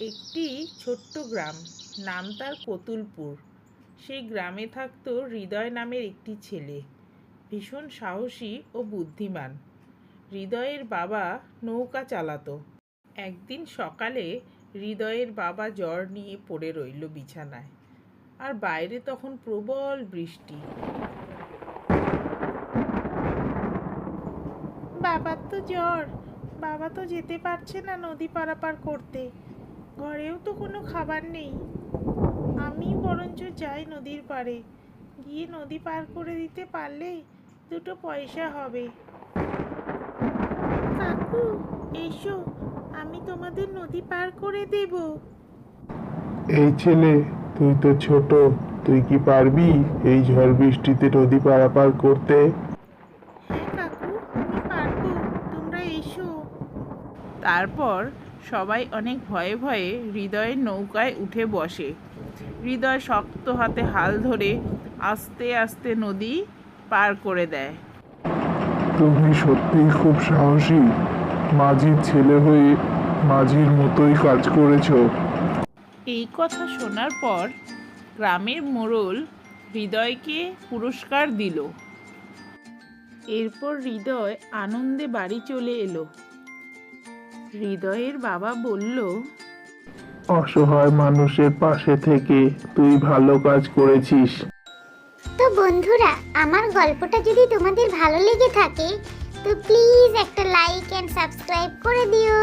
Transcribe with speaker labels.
Speaker 1: একটি ছোট্ট গ্রাম, নাম তার কতুলপুর। সেই গ্রামে থাকতো হৃদয় নামের একটি ছেলে। ভীষণ সাহসী ও বুদ্ধিমান। হৃদয়ের বাবা নৌকা চালাতো। একদিন সকালে হৃদয়ের বাবা জ্বর নিয়ে পড়ে রইল বিছানায়। আর বাইরে তখন প্রবল বৃষ্টি। বাবার তো জ্বর। বাবা তো যেতে পারছে না নদী পারাপার করতে। ঘরেও তো কোনো খাবার নেই। আমি বরঞ্চ যাই নদীর পাড়ে। গিয়ে নদী পার করে দিতে পারলে দুটো পয়সা হবে। কাকু এসো আমি তোমাদের নদী পার করে দেব।
Speaker 2: এই ছেলে তুই তো ছোট তুই কি পারবি এই ঝড় বৃষ্টিতে নদী পারাপার করতে?
Speaker 1: হ্যাঁ কাকু আমি পারব তোমরা এসো। তারপর সবাই অনেক ভয়ে ভয়ে হৃদয়ের নৌকায় উঠে বসে। হৃদয় শক্ত হাতে হাল ধরে আস্তে আস্তে নদী পার করে দেয়।
Speaker 2: তুমি সত্যিই খুব সাহসী। মাঝির ছেলে হয়ে মাঝির মতোই কাজ করেছ।
Speaker 1: এই কথা শোনার পর গ্রামের মোড়ল হৃদয়কে পুরস্কার দিল। এরপর হৃদয় আনন্দে বাড়ি চলে এলো। হৃদয়ের বাবা বলল
Speaker 2: অসহায় মানুষের পাশে থেকে তুই ভালো কাজ করেছিস।
Speaker 3: তো বন্ধুরা আমার গল্পটা যদি তোমাদের ভালো লেগে থাকে তো প্লিজ একটা লাইক এন্ড সাবস্ক্রাইব করে দিও।